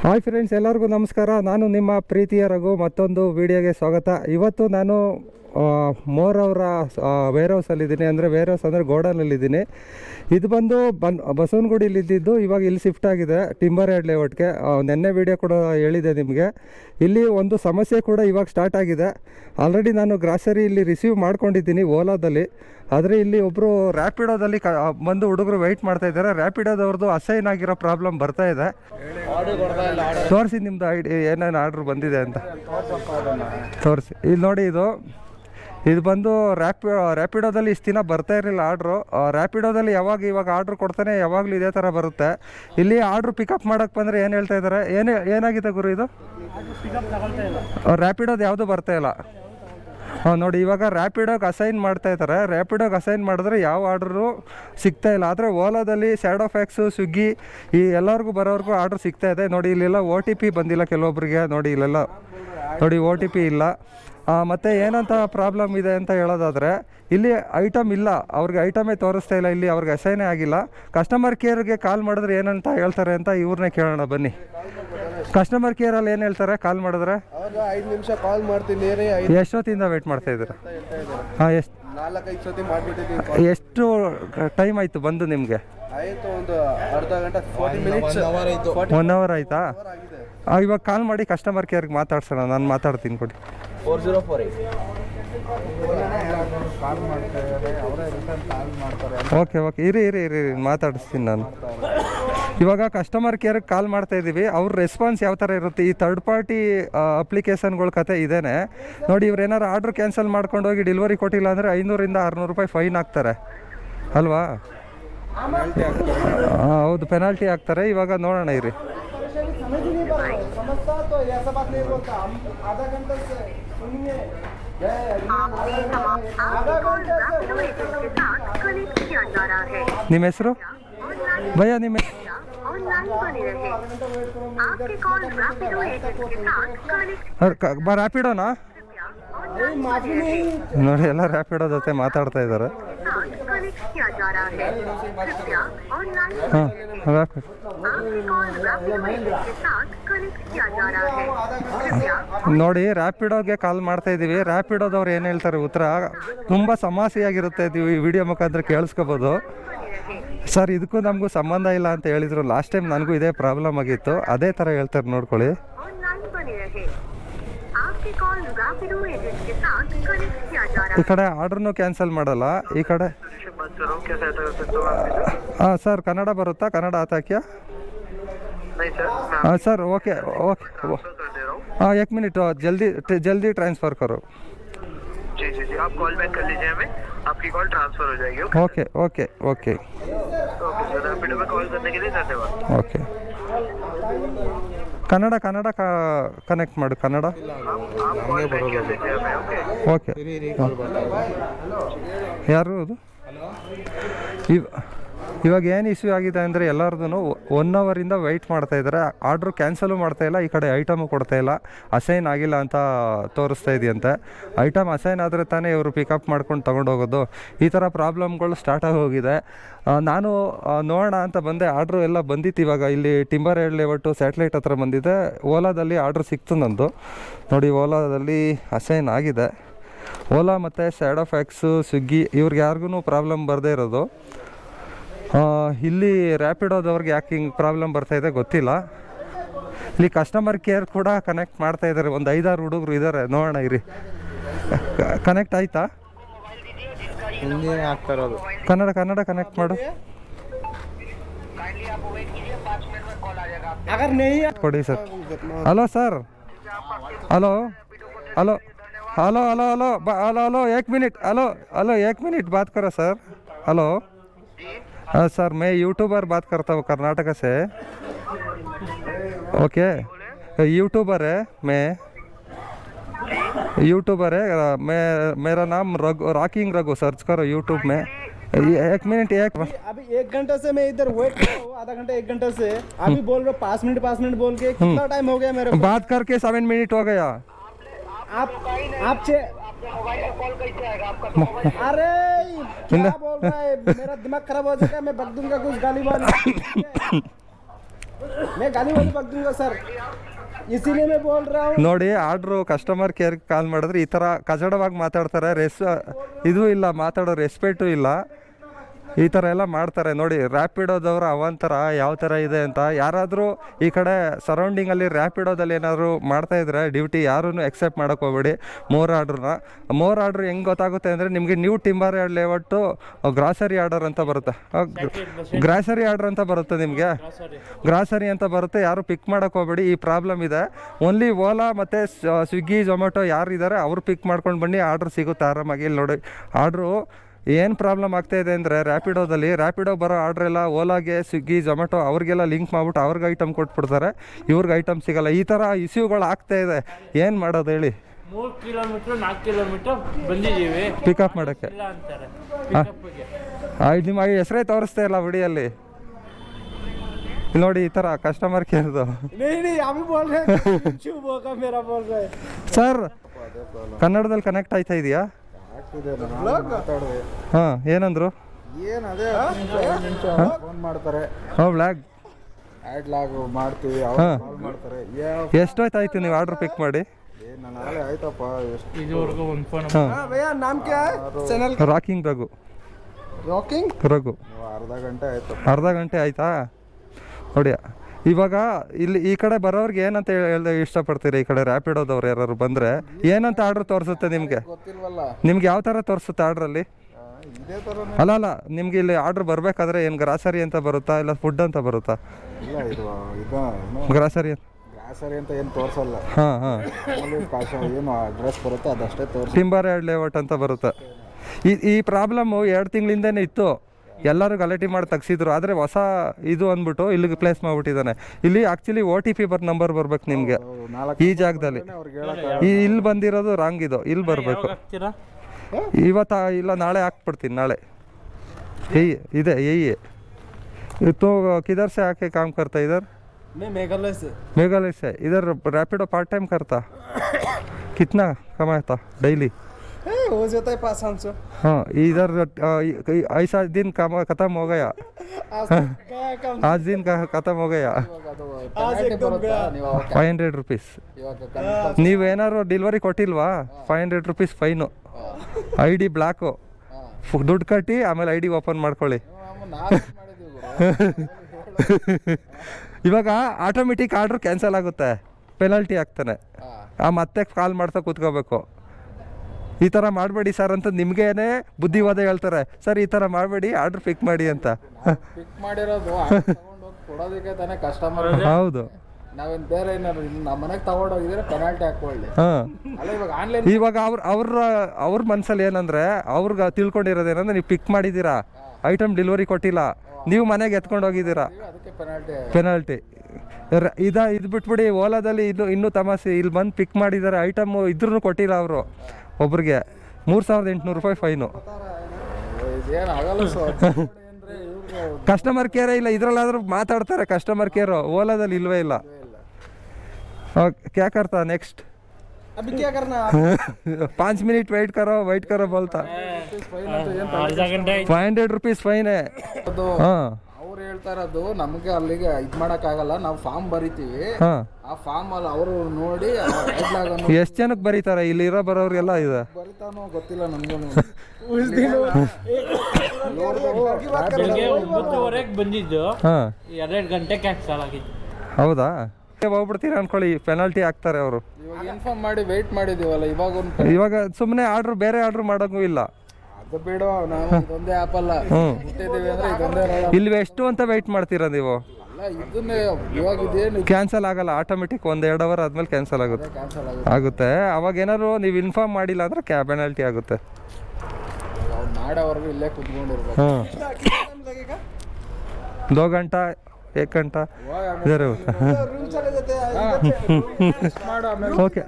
Hi friends ಎಲ್ಲರಿಗೂ ನಮಸ್ಕಾರ. ನಾನು ನಿಮ್ಮ ಪ್ರೀತಿಯ ರಘು. ಮತ್ತೊಂದು ವಿಡಿಯೋಗೆ ಸ್ವಾಗತ. ಇವತ್ತು ನಾನು ಮೋರ್ ಅವರ ವೇರ್ ಹೌಸಲ್ಲಿದ್ದೀನಿ ಅಂದರೆ ವೇರ್ ಹೌಸ್ ಅಂದರೆ ಗೋಡನಲ್ಲಿದ್ದೀನಿ ಇದು ಬಂದು ಬನ್ ಬಸವನಗುಡಿಲಿ ಇದ್ದಿದ್ದು ಇವಾಗ ಇಲ್ಲಿ ಶಿಫ್ಟ್ ಆಗಿದೆ. ಟಿಂಬರ್ ಯಾರ್ಡ್ ಲೇಔಟ್ಗೆ ನೆನ್ನೆ ವಿಡಿಯೋ ಕೂಡ ಹೇಳಿದೆ ನಿಮಗೆ. ಇಲ್ಲಿ ಒಂದು ಸಮಸ್ಯೆ ಕೂಡ ಇವಾಗ ಸ್ಟಾರ್ಟ್ ಆಗಿದೆ. ಆಲ್ರೆಡಿ ನಾನು ಗ್ರಾಸರಿ ಇಲ್ಲಿ ರಿಸೀವ್ ಮಾಡ್ಕೊಂಡಿದ್ದೀನಿ ಓಲಾದಲ್ಲಿ. ಆದರೆ ಇಲ್ಲಿ ಒಬ್ಬರು ರ್ಯಾಪಿಡೋದಲ್ಲಿ ಬಂದು ಹುಡುಗರು ವೆಯ್ಟ್ ಮಾಡ್ತಾ ಇದ್ದಾರೆ. ರ್ಯಾಪಿಡೋದವ್ರದ್ದು ಅಸೈನ್ ಆಗಿರೋ ಪ್ರಾಬ್ಲಮ್ ಬರ್ತಾ ಇದೆ. ತೋರಿಸಿ ನಿಮ್ಮದು ಐಡಿ ಏನೇನು ಆರ್ಡ್ರ್ ಬಂದಿದೆ ಅಂತ. ತೋರಿಸಿ. ಇಲ್ಲಿ ನೋಡಿ ಇದು. ಇದು ಬಂದು ರ್ಯಾಪಿ ರ್ಯಾಪಿಡೋದಲ್ಲಿ ಇಷ್ಟು ದಿನ ಬರ್ತಾ ಇರಲಿಲ್ಲ ಆರ್ಡ್ರು. ರ್ಯಾಪಿಡೋದಲ್ಲಿ ಯಾವಾಗ ಇವಾಗ ಆರ್ಡ್ರ್ ಕೊಡ್ತಾನೆ ಯಾವಾಗಲೂ ಇದೇ ಥರ ಬರುತ್ತೆ. ಇಲ್ಲಿ ಆರ್ಡ್ರ್ ಪಿಕಪ್ ಮಾಡೋಕ್ಕೆ ಬಂದರೆ ಏನು ಹೇಳ್ತಾ ಇದ್ದಾರೆ ಏನು ಏನಾಗಿದೆ ಗುರು ಇದು? ರ್ಯಾಪಿಡೋದು ಯಾವುದು ಬರ್ತಾ ಇಲ್ಲ. ಹಾಂ ನೋಡಿ ಇವಾಗ ರ್ಯಾಪಿಡೋಗೆ ಅಸೈನ್ ಮಾಡ್ತಾ ಇದ್ದಾರೆ ರ್ಯಾಪಿಡೋಗೆ ಅಸೈನ್ ಮಾಡಿದ್ರೆ ಯಾವ ಆರ್ಡ್ರು ಸಿಗ್ತಾ ಇಲ್ಲ. ಆದರೆ ಓಲಾದಲ್ಲಿ ಶ್ಯಾಡೋ ಫ್ಯಾಕ್ಸು ಸ್ವಿಗ್ಗಿ ಈ ಎಲ್ಲರಿಗೂ ಬರೋರ್ಗೂ ಆರ್ಡ್ರ್ ಸಿಗ್ತಾ ಇದೆ. ನೋಡಿ ಇಲ್ಲೆಲ್ಲ ಓ ಟಿ ಪಿ ಬಂದಿಲ್ಲ ಕೆಲವೊಬ್ಬರಿಗೆ ನೋಡಿ ಇಲ್ಲೆಲ್ಲ. ನೋಡಿ ಓ ಟಿ ಪಿ ಇಲ್ಲ. ಮತ್ತೆ ಏನಂತ ಪ್ರಾಬ್ಲಮ್ ಇದೆ ಅಂತ ಹೇಳೋದಾದರೆ ಇಲ್ಲಿ ಐಟಮ್ ಇಲ್ಲ. ಅವ್ರಿಗೆ ಐಟಮೇ ತೋರಿಸ್ತಾ ಇಲ್ಲ. ಇಲ್ಲಿ ಅವ್ರಿಗೆ ಅಸೈನೇ ಆಗಿಲ್ಲ. ಕಸ್ಟಮರ್ ಕೇರ್ಗೆ ಕಾಲ್ ಮಾಡಿದ್ರೆ ಏನಂತ ಹೇಳ್ತಾರೆ ಅಂತ ಇವ್ರನ್ನೇ ಕೇಳೋಣ ಬನ್ನಿ. ಕಸ್ಟಮರ್ ಕೇರಲ್ಲಿ ಏನು ಹೇಳ್ತಾರೆ? ಕಾಲ್ ಮಾಡಿದ್ರೆ? ಐದು ನಿಮಿಷ ಕಾಲ್ ಮಾಡ್ತೀನಿ ಎಷ್ಟೊತ್ತಿಂದ ವೇಟ್ ಮಾಡ್ತಾ ಇದ್ದೀರಾ? ಹಾಂ ಎಷ್ಟು ನಾಲ್ಕೈದು ಸತಿ ಮಾಡಿಬಿಟ್ಟಿದ್ದೀನಿ ಎಷ್ಟು ಟೈಮ್ ಆಯಿತು ಬಂದು ನಿಮಗೆ? ಆಯ್ತು ಒಂದು ಅರ್ಧ ಗಂಟೆ ಫೋರ್ಟಿ ಮಿನಿಟ್ಸ್ ಆಯ್ತು. ಒನ್ ಅವರ್ ಆಯಿತಾ? ಆಗಿದೆ. ಇವಾಗ ಕಾಲ್ ಮಾಡಿ ಕಸ್ಟಮರ್ ಕೇರ್ಗೆ ಮಾತಾಡ್ಸೋಣ. ನಾನು ಮಾತಾಡ್ತೀನಿ ಕೊಡಿ. four zero four eight call ಮಾಡ್ತಾ ಇದ್ದಾರೆ ಅವರೇ ರಿಟರ್ನ್ ಕಾಲ್ ಮಾಡ್ತಾರೆ ಓಕೆ ಓಕೆ ಇರಿ ಇರಿ ಇರಿ ಇರಿ, ಮಾತಾಡಿಸ್ತೀನಿ ನಾನು ಇವಾಗ ಕಸ್ಟಮರ್ ಕೇರ್ಗೆ ಕಾಲ್ ಮಾಡ್ತಾ ಇದ್ದೀವಿ ಅವ್ರ ರೆಸ್ಪಾನ್ಸ್ ಯಾವ ಥರ ಇರುತ್ತೆ ಈ ಥರ್ಡ್ ಪಾರ್ಟಿ ಅಪ್ಲಿಕೇಶನ್ಗಳ ಕತೆ ಇದೇನೆ ನೋಡಿ ಇವ್ರು ಏನಾರು ಆರ್ಡ್ರ್ ಕ್ಯಾನ್ಸಲ್ ಮಾಡ್ಕೊಂಡು ಹೋಗಿ ಡೆಲಿವರಿ ಕೊಟ್ಟಿಲ್ಲ ಅಂದರೆ ಐನೂರಿಂದ ಆರುನೂರು ರೂಪಾಯಿ ಫೈನ್ ಹಾಕ್ತಾರೆ ಅಲ್ವಾ ಹಾಂ ಹೌದು ಪೆನಾಲ್ಟಿ ಹಾಕ್ತಾರೆ ಇವಾಗ ನೋಡೋಣ ಇರಿ समझता तो ऐसा बात नहीं बोलता हम आधा घंटे से ನಿಮ್ಮ ಹೆಸರು? ಭಯ ನಿಮ್ಮ ರ್ಯಾಪಿಡೋನಾ ನೋಡಿ ಎಲ್ಲ ರ್ಯಾಪಿಡೋ ಜೊತೆ ಮಾತಾಡ್ತಾ ಇದ್ದಾರೆ. साथ कनेक्ट किया जा रहा है कृपया ऑनलाइन ಹಾಂ ರ್ಯಾಪಿಡ್ आपके कॉल रैपिडो एजेंट के साथ कनेक्ट किया जा रहा है कृपया ನೋಡಿ ರ್ಯಾಪಿಡೋಗೆ ಕಾಲ್ ಮಾಡ್ತಾ ಇದ್ದೀವಿ ರ್ಯಾಪಿಡೋದವ್ರು ಏನು ಹೇಳ್ತಾರೆ ಉತ್ತರ ತುಂಬ ಸಮಸ್ಯೆಯಾಗಿರುತ್ತೆ ಇದು ಈ ವಿಡಿಯೋ ಮುಖಾಂತರ ಕೇಳಿಸ್ಕೋಬೋದು बने रहे ಸರ್ ಇದಕ್ಕೂ ನಮಗೂ ಸಂಬಂಧ ಇಲ್ಲ ಅಂತ ಹೇಳಿದರು ಲಾಸ್ಟ್ ಟೈಮ್ ನನಗೂ ಇದೇ ಪ್ರಾಬ್ಲಮ್ ಆಗಿತ್ತು ಅದೇ ಥರ ಹೇಳ್ತಾರೆ ನೋಡ್ಕೊಳ್ಳಿ ऑनलाइन बने रहे ಈ ಕಡೆ ಆರ್ಡ್ರನ್ನೂ ಕ್ಯಾನ್ಸಲ್ ಮಾಡಲ್ಲ ಈ ಕಡೆ बात कर रहा हूँ क्या सहायता कर सकता हूँ आपकी ಹಾಂ ಸರ್ ಕನ್ನಡ ಬರುತ್ತಾ ಕನ್ನಡ ಆತಾಕ್ಯಾ नहीं सर मैं ಹಾಂ ಸರ್ ಓಕೆ ಓಕೆ आपको कर दे रहा हूँ ಹಾಂ एक मिनट जल्दी जल्दी ट्रांसफ़र करो जी जी जी आप कॉल बैक कर लीजिए हमें आपकी कॉल ट्रांसफर हो जाएगी okay okay okay okay okay sir Rapido में कॉल करने के लिए धन्यवाद ಓಕೆ ಕನ್ನಡ ಕನ್ನಡ ಕನೆಕ್ಟ್ ಮಾಡು ಕನ್ನಡ. ಓಕೆ ಯಾರು ಅದು? ಇದು ಇವಾಗ ಏನು ಇಶ್ಯೂ ಆಗಿದೆ ಅಂದರೆ ಎಲ್ಲರದೂ ಒನ್ ಅವರಿಂದ ವೆಯ್ಟ್ ಮಾಡ್ತಾ ಇದ್ದಾರೆ ಆರ್ಡ್ರು ಕ್ಯಾನ್ಸಲು ಮಾಡ್ತಾ ಇಲ್ಲ, ಈ ಕಡೆ ಐಟಮು ಕೊಡ್ತಾ ಇಲ್ಲ. ಅಸೈನ್ ಆಗಿಲ್ಲ ಅಂತ ತೋರಿಸ್ತಾ ಇದೆಯಂತೆ. ಐಟಮ್ ಅಸೈನ್ ಆದರೆ ತಾನೇ ಇವರು ಪಿಕಪ್ ಮಾಡ್ಕೊಂಡು ತೊಗೊಂಡೋಗೋದು ಈ ಥರ ಪ್ರಾಬ್ಲಮ್ಗಳು ಸ್ಟಾರ್ಟ್ ಆಗಿ ಹೋಗಿದೆ. ನಾನು ನೋಡೋಣ ಅಂತ ಬಂದೆ. ಆರ್ಡ್ರು ಎಲ್ಲ ಬಂದಿತ್ತು ಇವಾಗ. ಇಲ್ಲಿ ಟಿಂಬರ್ ಏಡ್ ಲೇಔಟು ಸ್ಯಾಟಲೈಟ್ ಹತ್ರ ಬಂದಿದೆ. ಓಲಾದಲ್ಲಿ ಆರ್ಡ್ರ್ ಸಿಕ್ತು ನಂದು. ನೋಡಿ, ಓಲಾದಲ್ಲಿ ಅಸೈನ್ ಆಗಿದೆ. ಓಲಾ ಮತ್ತು ಸ್ಯಾಡೋ ಫ್ಯಾಕ್ಸು ಸ್ವಿಗ್ಗಿ ಇವ್ರಿಗೆ ಯಾರಿಗೂ ಪ್ರಾಬ್ಲಮ್ ಬರದೇ ಇರೋದು. ಇಲ್ಲಿ ರ್ಯಾಪಿಡೋದವ್ರಿಗೆ ಯಾಕೆ ಹಿಂಗೆ ಪ್ರಾಬ್ಲಮ್ ಬರ್ತಾ ಇದೆ ಗೊತ್ತಿಲ್ಲ. ಇಲ್ಲಿ ಕಸ್ಟಮರ್ ಕೇರ್ ಕೂಡ ಕನೆಕ್ಟ್ ಮಾಡ್ತಾ ಇದ್ದಾರೆ ಒಂದು ಐದಾರು ಹುಡುಗರು ಇದ್ದಾರೆ ನೋಡೋಣ ಇರಿ. ಕನೆಕ್ಟ್ ಆಯ್ತಾ? ಕನ್ನಡ ಕನ್ನಡ ಕನೆಕ್ಟ್ ಮಾಡು. ಕೊಡಿ sir. Hello sir hello hello hello hello hello hello hello ಏಕ್ ಮಿನಿಟ್. ಹಲೋ ಹಲೋ ಏಕ್ ಮಿನಿಟ್. ಬಾತ್ ಕರೋ ಸರ್ ಹಲೋ हाँ सर मैं यूट्यूबर बात करता हूँ कर्नाटक से ओके यूट्यूबर है मैं यूट्यूबर है मैं मेरा नाम रघु रॉकिंग रघु सर्च करो यूट्यूब में एक मिनट एक अभी एक घंटे से मैं इधर वेट कर रहा हूँ आधा घंटा एक घंटा से अभी बोल रहे पाँच मिनट पाँच मिनट बोल के कितना टाइम हो गया मेरे बात करके सेवन मिनट हो गया आप आप अरे क्या बोल रहा है मेरा दिमाग खराब हो जाएगा मैं बक दूंगा कुछ गाली वाली मैं गाली वाली पक दूंगा सर इसीलिए मैं बोल रहा हूँ ನೋಡಿ ಆರ್ಡ್ರು ಕಸ್ಟಮರ್ ಕೇರ್ಗೆ ಕಾಲ್ ಮಾಡಿದ್ರೆ ಈ ಥರ ಕಚಡವಾಗಿ ಮಾತಾಡ್ತಾರೆ ರೆಸ್ ಇದು ಇಲ್ಲ ಮಾತಾಡೋ ರೆಸ್ಪೆಕ್ಟು ಇಲ್ಲ ಈ ಥರ ಎಲ್ಲ ಮಾಡ್ತಾರೆ. ನೋಡಿ ರ್ಯಾಪಿಡೋದವ್ರ ಅವಂತರ ಯಾವ ಥರ ಇದೆ ಅಂತ ಯಾರಾದರೂ ಈ ಕಡೆ ಸರೌಂಡಿಂಗಲ್ಲಿ ರ್ಯಾಪಿಡೋದಲ್ಲಿ ಏನಾದರೂ ಮಾಡ್ತಾ ಇದ್ರೆ ಡ್ಯೂಟಿ ಯಾರೂ ಎಕ್ಸೆಪ್ಟ್ ಮಾಡೋಕೆ ಹೋಗ್ಬೇಡಿ. ಮೋರ್ ಆರ್ಡ್ರನ್ನ ಮೋರ್ ಆರ್ಡ್ರ್ ಹೆಂಗೆ ಗೊತ್ತಾಗುತ್ತೆ ಅಂದರೆ ನಿಮಗೆ new timber layout grocery order ಅಂತ ಬರುತ್ತೆ. ಗ್ರಾಸರಿ ಆರ್ಡರ್ ಅಂತ ಬರುತ್ತೆ ನಿಮಗೆ. ಗ್ರಾಸರಿ ಅಂತ ಬರುತ್ತೆ. ಯಾರು ಪಿಕ್ ಮಾಡೋಕ್ಕೆ ಹೋಗ್ಬೇಡಿ. ಈ ಪ್ರಾಬ್ಲಮ್ ಇದೆ. ಓನ್ಲಿ ಓಲಾ ಮತ್ತು ಸ್ವಿಗ್ಗಿ ಝೊಮ್ಯಾಟೊ ಯಾರು ಇದ್ದಾರೆ ಅವರು ಪಿಕ್ ಮಾಡ್ಕೊಂಡು ಬನ್ನಿ. ಆರ್ಡ್ರ್ ಸಿಗುತ್ತೆ ಆರಾಮಾಗಿ. ಇಲ್ಲಿ ನೋಡಿ ಆರ್ಡ್ರು ಏನು ಪ್ರಾಬ್ಲಮ್ ಆಗ್ತಾಯಿದೆ ಅಂದರೆ ರ್ಯಾಪಿಡೋದಲ್ಲಿ ರ್ಯಾಪಿಡೋ ಬರೋ ಆರ್ಡ್ರೆಲ್ಲ ಓಲಾಗೆ ಸ್ವಿಗ್ಗಿ ಝೊಮ್ಯಾಟೊ ಅವ್ರಿಗೆಲ್ಲ ಲಿಂಕ್ ಮಾಡಿಬಿಟ್ಟು ಅವ್ರಿಗೆ ಐಟಮ್ ಕೊಟ್ಬಿಡ್ತಾರೆ. ಇವ್ರಿಗೆ ಐಟಮ್ ಸಿಗಲ್ಲ. ಈ ಥರ ಇಶ್ಯೂಗಳು ಆಗ್ತಾ ಇದೆ. ಏನು ಮಾಡೋದು ಹೇಳಿ? ಮೂರು ಕಿಲೋಮೀಟ್ರ್ ನಾಲ್ಕು ಕಿಲೋಮೀಟ್ರ್ ಬಂದಿದ್ದೀವಿ. ಪಿಕಪ್ ಮಾಡೋಕ್ಕೆ. ನಿಮ್ಮ ಹೆಸರೇ ತೋರಿಸ್ತಾ ಇಲ್ಲ ಬಿಡಿಯಲ್ಲಿ ನೋಡಿ ಈ ಥರ ಕಸ್ಟಮರ್ ಕೇರ್ದು ಸರ್ ಕನ್ನಡದಲ್ಲಿ ಕನೆಕ್ಟ್ ಆಯ್ತಾ ಇದೆಯಾ? ಹಾಂ ಏನಂದ್ರು ಏನು ಅದೇ ಫೋನ್ ಮಾಡ್ತಾರೆ ಹಾಂ ಬ್ಲ್ಯಾಕ್ ಆ್ಯಡ್ ಲಾಗ್ ಮಾಡ್ತೀವಿ ಹಾ. ಅವ್ರು ಕಾಲ್ ಮಾಡ್ತಾರೆ ಯಾವ ಎಷ್ಟೊತ್ತಾಯ್ತು ನೀವು ಆರ್ಡ್ರ್ ಪಿಕ್ ಮಾಡಿ ಏ ನಾನು ನಾಳೆ ಆಯ್ತಪ್ಪ ಎಷ್ಟು ಇದುವರೆಗೂ ಒಂದು ಫೋನ್ ಹಾಂ हाँ भैया नाम क्या है channel rocking Raghu rocking Raghu ನೀವು ಅರ್ಧ ಗಂಟೆ ಆಯ್ತಪ್ಪ ಅರ್ಧ ಗಂಟೆ ಆಯ್ತಾ ನೋಡಿ ಇವಾಗ ಇಲ್ಲಿ ಈ ಕಡೆ ಬರೋರ್ಗೆ ಏನಂತ ಹೇಳ್ದೆ ಇಷ್ಟಪಡ್ತೀರಿ? ಈ ಕಡೆ ರ್ಯಾಪಿಡೋದವ್ರು ಯಾರು ಬಂದರೆ ಏನಂತ ಆರ್ಡ್ರ್ ತೋರಿಸುತ್ತೆ ನಿಮಗೆ? ನಿಮ್ಗೆ ಯಾವ ಥರ ತೋರಿಸುತ್ತೆ ಆರ್ಡ್ರಲ್ಲಿ ಅಲ್ಲ? ಅಲ್ಲ ನಿಮ್ಗೆ ಇಲ್ಲಿ ಆರ್ಡ್ರ್ ಬರಬೇಕಾದ್ರೆ ಏನು ಗ್ರಾಸರಿ ಅಂತ ಬರುತ್ತಾ ಇಲ್ಲ ಫುಡ್ ಅಂತ ಬರುತ್ತಾ? ಗ್ರಾಸರಿ ಅಂತ. ಏನು ತೋರಿಸಲ್ಲ. ಹಾಂ ಹಾಂ. ಏನು ಅಡ್ರೆಸ್ ಬರುತ್ತೆ ಅದಷ್ಟೇ ತೋರಿಸಿ. ಟಿಂಬರ್ ಎರಡು ಲೇಔಟ್ ಅಂತ ಬರುತ್ತೆ. ಈ ಈ ಪ್ರಾಬ್ಲಮ್ಮು ಎರಡು ತಿಂಗಳಿಂದನೇ ಇತ್ತು. ಎಲ್ಲರೂ ಗಲಾಟೆ ಮಾಡಿ ತೆಗ್ಸಿದ್ರು ಆದರೆ ಹೊಸ ಇದು ಅಂದ್ಬಿಟ್ಟು ಇಲ್ಲಿಗೆ ಪ್ಲೇಸ್ ಮಾಡಿಬಿಟ್ಟಿದ್ದಾನೆ ಇಲ್ಲಿ ಆ್ಯಕ್ಚುಲಿ ಓ ಟಿ ಪಿ ಬರ್ ನಂಬರ್ ಬರ್ಬೇಕು ನಿಮಗೆ ನಾಲ್ಕು ಈ ಜಾಗದಲ್ಲಿ ಅವ್ರಿಗೆ ಹೇಳಕ್ಕೆ ಈ ಇಲ್ಲಿ ಬಂದಿರೋದು ರಾಂಗ್ ಇದು ಇಲ್ಲಿ ಬರಬೇಕು ಹಾಕ್ತೀರಾ ಇವತ್ತ ಇಲ್ಲ ನಾಳೆ ಹಾಕ್ಬಿಡ್ತೀನಿ ನಾಳೆ ಏಯ್ ಇದೆ ಏಯ್ तो किधर से आके काम करता है इधर मैं मेघालय से मेघालय से इधर रैपिडो पार्ट टाइम करता कितना कमाता डेली ए, हो जाता है पाँच पाँच सौ हाँ इधर अ, इ- ऐसा दिन काम खत्म हो गया आज गया कम आज दिन का खत्म हो गया ಅದು आज penalty एकदम ಬರುತ್ತಾ? ಗಯಾ. ನೀವು ಅವಾಗ ಫೈವ್ ಹಂಡ್ರೆಡ್ ರುಪೀಸ್ ಇವಾಗ ಕನ್ಫರ್ಮ್ ನೀವೇನಾದ್ರು delivery ಕೊಟ್ಟಿಲ್ವಾ five hundred rupees fine I D black ದುಡ್ಡು ಕಟ್ಟಿ ಆಮೇಲೆ ಐ ಡಿ ಓಪನ್ ಮಾಡ್ಕೊಳ್ಳಿ ನಾವು ಮಾಡಿದ್ದೀವಿ ಗುರು. ಇವಾಗ ಆಟೋಮೆಟಿಕ್ ಆರ್ಡ್ರ್ ಕ್ಯಾನ್ಸಲ್ ಆಗುತ್ತೆ ಪೆನಾಲ್ಟಿ ಆಗ್ತಾನೆ ಆ ಮತ್ತೆ ಕಾಲ್ ಮಾಡ್ತಾ ಕೂತ್ಕೋಬೇಕು ಈ ಥರ ಮಾಡಬೇಡಿ ಸರ್ ಅಂತ ನಿಮಗೇನೆ ಬುದ್ಧಿವಾದ ಹೇಳ್ತಾರೆ. ಸರ್ ಈ ಥರ ಮಾಡಬೇಡಿ ಆರ್ಡ್ರ್ ಪಿಕ್ ಮಾಡಿ ಅಂತ. ಪಿಕ್ ಮಾಡಿರೋದು ಕೊಡೋದಕ್ಕೆ ತಾನೇ ಕಸ್ಟಮರ್ ಹೌದು. ನಾವೇನ್ ಬೇರೆ ಏನಾದ್ರು ನಮ್ಮ ಮನೆಗೆ ತಗೊಂಡೋಗಿದ್ರೆ ಪೆನಾಲ್ಟಿ ಹಾಕೊಳ್ಳಿ ಹಾಂ. ಅಲ್ಲ ಇವಾಗ ಆನ್ಲೈನ್ ಇವಾಗ ಅವ್ರ ಅವ್ರ ಅವ್ರ ಮನ್ಸಲ್ಲಿ ಏನಂದ್ರೆ ಅವ್ರಿಗೆ ತಿಳ್ಕೊಂಡಿರೋದೇನಂದ್ರೆ ನೀವು ಪಿಕ್ ಮಾಡಿದ್ದೀರಾ ಐಟಮ್ ಡೆಲಿವರಿ ಕೊಟ್ಟಿಲ್ಲ ನೀವು ಮನೆಗೆ ಎತ್ಕೊಂಡು ಹೋಗಿದ್ದೀರಾ. ಪೆನಾಲ್ಟಿ ಇದ ಇದು ಬಿಟ್ಬಿಡಿ ಓಲಾದಲ್ಲಿ ಇನ್ನು ಇನ್ನೂ ತಮಾಷೆ ಇಲ್ಲಿ ಬಂದು ಪಿಕ್ ಮಾಡಿದ್ದಾರೆ ಐಟಮ್ ಇದ್ರೂ ಕೊಟ್ಟಿಲ್ಲ ಅವರು. ಒಬ್ರಿಗೆ ಮೂರು ಸಾವಿರದ ಎಂಟುನೂರು ರೂಪಾಯಿ ಫೈನು ಇದೇನು ಆಗಲ್ಲ ಸೊ ಅಂದ್ರೆ ಇವ್ರಿಗೆ ಕಸ್ಟಮರ್ ಕೇರೇ ಇಲ್ಲ ಇದರಲ್ಲಾದ್ರೂ ಮಾತಾಡ್ತಾರೆ ಕಸ್ಟಮರ್ ಕೇರು ಓಲಾದಲ್ಲಿ ಇಲ್ವೇ ಇಲ್ಲ क्या करता नेक्स्ट अभी क्या करना है पाँच मिनट वेट करो वेट करो बोलता ಅರ್ಧ ಗಂಟೆ ಆಯ್ತು ಫೈವ್ ಹಂಡ್ರೆಡ್ ರುಪೀಸ್ ಫೈನೇ ಅದು ಹಾಂ ಅವ್ರು ಹೇಳ್ತಾ ಇರೋದು ನಮಗೆ ಅಲ್ಲಿಗೆ ಇದು ಆಗಲ್ಲ ನಾವು ಫಾರ್ಮ್ ಬರಿತೀವಿ. ಆ ಫಾರ್ಮ್ ಅಲ್ಲಿ ಅವರು ನೋಡಿ ಎಷ್ಟ್ ಎಷ್ಟು ಜನಕ್ಕೆ ಬರೀತಾರೆ? ಇಲ್ಲಿ ಇರೋ ಬರೋರಿಗೆಲ್ಲ ಇದೆ. ಬರಿತಾನೋ ಗೊತ್ತಿಲ್ಲ ನಮ್ಗೆ. ಒಂಬತ್ತುವರೆಗೆ ಬಂದಿದ್ದು. ಹಾಂ. ಗಂಟೆ ಕ್ಯಾನ್ಸಲ್ ಆಗಿದ್ದು ಹೌದಾ? ಅನ್ಕೊಳ್ಳಿ ಪೆನಾಲ್ಟಿ ಹಾಕ್ತಾರೆ ಅವರು. ಇವಾಗ ಇನ್ಫಾರ್ಮ್ ಮಾಡಿ ವೆಯ್ಟ್ ಮಾಡಿದೀವಲ್ಲ ಇವಾಗ ಒಂದು ಇವಾಗ ಸುಮ್ಮನೆ ಆರ್ಡ್ರ್ ಬೇರೆ ಆರ್ಡ್ರ್ ಮಾಡೋಕ್ಕೂ ಇಲ್ಲ. ಇಲ್ಲಿ ಎಷ್ಟು ಅಂತ ವೆಯ್ಟ್ ಮಾಡ್ತೀರಾ ನೀವು? ಇವಾಗ ಇದೇನು ಕ್ಯಾನ್ಸಲ್ ಆಗಲ್ಲ ಆಟೋಮೆಟಿಕ್ ಒಂದ್ ಎರಡು ಅವರ್ ಆದ್ಮೇಲೆ ಕ್ಯಾನ್ಸಲ್ ಆಗುತ್ತೆ. ಆಗುತ್ತೆ. ಅವಾಗ ಏನಾದ್ರು ನೀವು ಇನ್ಫಾರ್ಮ್ ಮಾಡಿಲ್ಲ ಅಂದ್ರೆ ಕ್ಯಾಪೆನಾಲ್ಟಿ ಆಗುತ್ತೆ. ಅವ್ನು ದೋ ಗಂಟಾ ಏಕಂಠ? ಇದಾರೆ ಓಕೆ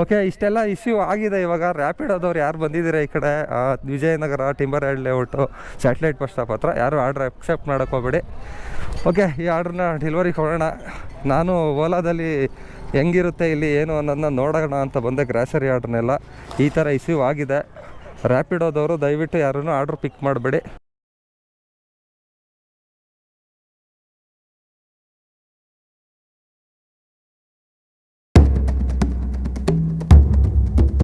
ಓಕೆ ಇಷ್ಟೆಲ್ಲ ಇಶ್ಯೂ ಆಗಿದೆ ಇವಾಗ. ರ್ಯಾಪಿಡ್ ಆದವ್ರು ಯಾರು ಬಂದಿದ್ದೀರಾ ಈ ಕಡೆ? Vijayanagar timber hand layout satellite bus stop ಹತ್ರ. ಯಾರು ಆರ್ಡ್ರ್ ಅಕ್ಸೆಪ್ಟ್ ಮಾಡೋಕ್ಕೆ ಹೋಗ್ಬೇಡಿ. ಓಕೆ ಈ ಆರ್ಡ್ರನ್ನ ಡೆಲಿವರಿ ಕೊಡೋಣ. ನಾನು ಓಲಾದಲ್ಲಿ ಹೆಂಗಿರುತ್ತೆ ಇಲ್ಲಿ ಏನು ಅನ್ನೋದನ್ನ ನೋಡೋಣ ಅಂತ ಬಂದೆ ಗ್ರಾಸರಿ ಆರ್ಡ್ರನ್ನೆಲ್ಲ ಈ ಥರ ಇಶ್ಯೂ ಆಗಿದೆ. ರ್ಯಾಪಿಡ್ ರ್ಯಾಪಿಡೋದವರು ದಯವಿಟ್ಟು ಯಾರನ್ನೂ ಆರ್ಡ್ರ್ ಪಿಕ್ ಮಾಡಬೇಡಿ.